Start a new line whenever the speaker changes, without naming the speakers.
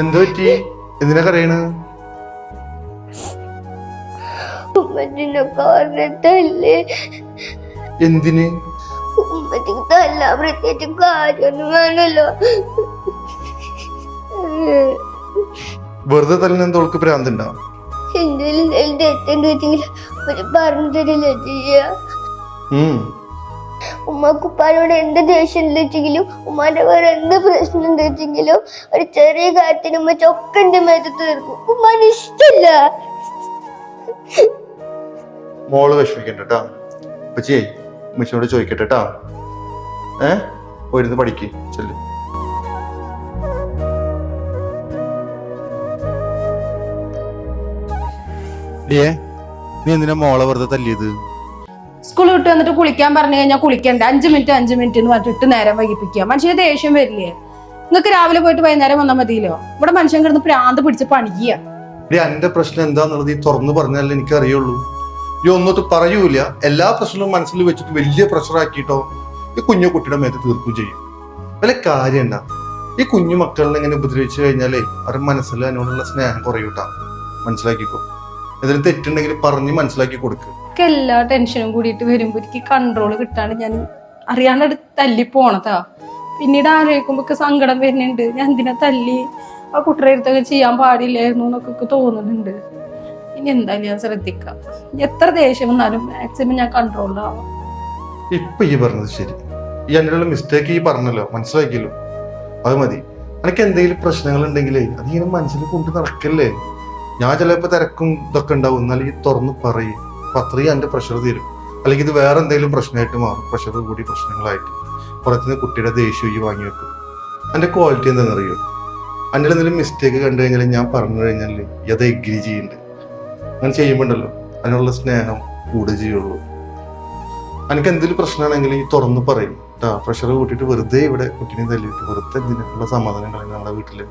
എന്ത് പറ്റി? എന്തിനാ കരയണ്?
ഉമ്മച്ചിനെ പറഞ്ഞിട്ടല്ലേ
എന്തിന്?
ഉമ്മച്ചിക്ക് തല്ല പ്രത്യേകിച്ച് കാര്യമൊന്നും വേണല്ലോ
വെറുതെ തല്ലിന് എന്തോൾക്ക് ഭ്രാന്തുണ്ടാ
എന്തെങ്കിലും ചെയ്യ?
ഉം
ഉമ്മക്ക് ഉപ്പാനോട് എന്ത് ദേഷ്യം വെച്ചെങ്കിലും ഉമ്മാന്റെ വേറെ എന്ത് പ്രശ്നം വെച്ചെങ്കിലും ഒരു ചെറിയ കാര്യത്തിന് ഉമ്മ ചൊക്കന്റെ മേത്ത് തീർക്കും. ഉമ്മാന് ഇഷ്ടല്ല.
മോൾ വിഷമിക്കണ്ട കേട്ടാ പച്ചിയേ ഉമ്മച്ചിനോട് ചോദിക്കട്ടെ കേട്ടാ ഏ? പോയിരുന്ന് പഠിക്ക്. ചെല്ലു.
നീ എന്തിനാ മോളെ വെറുതെ തല്ലിയത്?
സ്കൂൾ വിട്ട് വന്നിട്ട് കുളിക്കാൻ പറഞ്ഞു കഴിഞ്ഞാൽ കുളിക്കണ്ട? അഞ്ച് മിനിറ്റ് അഞ്ച് മിനിറ്റ് എന്ന് പറഞ്ഞിട്ട് നേരം വൈകിപ്പിക്കുക. മനുഷ്യന് ദേഷ്യം വരില്ലേ? നിങ്ങൾക്ക് രാവിലെ പോയിട്ട് വൈകുന്നേരം വന്നാൽ മതിയല്ലോ? ഇവിടെ മനുഷ്യൻ കിടന്ന് പ്രാന്ത് പിടിച്ച് പണിക്കുക
എന്റെ പ്രശ്നം എന്താന്നുള്ളത് ഈ തുറന്നു പറഞ്ഞാലേ എനിക്ക് അറിയുള്ളൂ ഈ ഒന്നോട്ട് പറയൂല എല്ലാ പ്രശ്നവും മനസ്സിൽ വെച്ചിട്ട് വലിയ പ്രഷർ ആക്കിയിട്ടോ ഈ കുഞ്ഞു കുട്ടിയുടെ മേത്ത് തീർക്കുകയും ചെയ്യും. വല്ല കാര്യം എന്താ ഈ കുഞ്ഞു മക്കളിനെ ഇങ്ങനെ ഉപദ്രവിച്ചു കഴിഞ്ഞാലേ അവരുടെ മനസ്സിൽ അതിനോടുള്ള സ്നേഹം കുറയൂട്ടാ. മനസ്സിലാക്കിക്കോ. എന്തെങ്കിലും തെറ്റുണ്ടെങ്കിൽ പറഞ്ഞ് മനസ്സിലാക്കി കൊടുക്കുക
ഒക്കെ എല്ലാ ടെൻഷനും കൂടിയിട്ട് വരുമ്പോൾ എനിക്ക് കൺട്രോൾ കിട്ടാണ്ട് ഞാൻ അറിയാണ്ട് തല്ലി പോണതാ. പിന്നീട് ആലോചിക്കുമ്പോ സങ്കടം വരുന്നുണ്ട്. ഞാൻ എന്തിനാ തല്ലി? ആ കുട്ടിയുടെ ചെയ്യാൻ പാടില്ലായിരുന്നു എന്നൊക്കെ തോന്നുന്നുണ്ട്. ഇനി എന്തായാലും ഞാൻ ശ്രദ്ധിക്കാം. എത്ര ദേഷ്യം വന്നാലും മാക്സിമം ഞാൻ കൺട്രോൾ കൺട്രോളിലാവാം
ഇപ്പൊ ഈ പറഞ്ഞത് ശരി. ഈ അതിനുള്ള മിസ്റ്റേക്ക് ഈ പറഞ്ഞല്ലോ. മനസ്സിലാക്കിയല്ലോ. അത് മതി. എനിക്ക് എന്തെങ്കിലും പ്രശ്നങ്ങൾ ഉണ്ടെങ്കിലേ അതിങ്ങനെ മനസ്സിൽ കൊണ്ട് നടക്കല്ലേ? ഞാൻ ചിലപ്പോ തിരക്കും ഇതൊക്കെ ഉണ്ടാവും. എന്നാലും ഈ തുറന്ന് പറയും. അപ്പൊ അത്രയും അതിന്റെ പ്രഷർ തീരും. അല്ലെങ്കിൽ ഇത് വേറെ എന്തെങ്കിലും പ്രശ്നമായിട്ട് മാറും. പ്രഷർ കൂടി പ്രശ്നങ്ങളായിട്ട്. പുറത്തുനിന്ന് കുട്ടിയുടെ ദേഷ്യം ഈ വാങ്ങി വെക്കും. അതിന്റെ ക്വാളിറ്റി എന്താണെന്നറിയോ? അതിന്റെ എന്തെങ്കിലും മിസ്റ്റേക്ക് കണ്ടു കഴിഞ്ഞാൽ ഞാൻ പറഞ്ഞു കഴിഞ്ഞാൽ അത് എഗ്രി ചെയ്യുന്നുണ്ട് അങ്ങനെ ചെയ്യുമ്പോണ്ടല്ലോ. അതിനുള്ള സ്നേഹം കൂടുക ചെയ്യുള്ളൂ. എനിക്ക് എന്തെങ്കിലും പ്രശ്നമാണെങ്കിൽ ഈ തുറന്ന് പറയും. കേട്ടാ പ്രഷർ കൂട്ടിയിട്ട് വെറുതെ ഇവിടെ കുട്ടീനെ തല്ലിയിട്ട് വെറുതെ എന്തിനുള്ള സമാധാനം കളയുന്നത് നമ്മുടെ വീട്ടിൽ?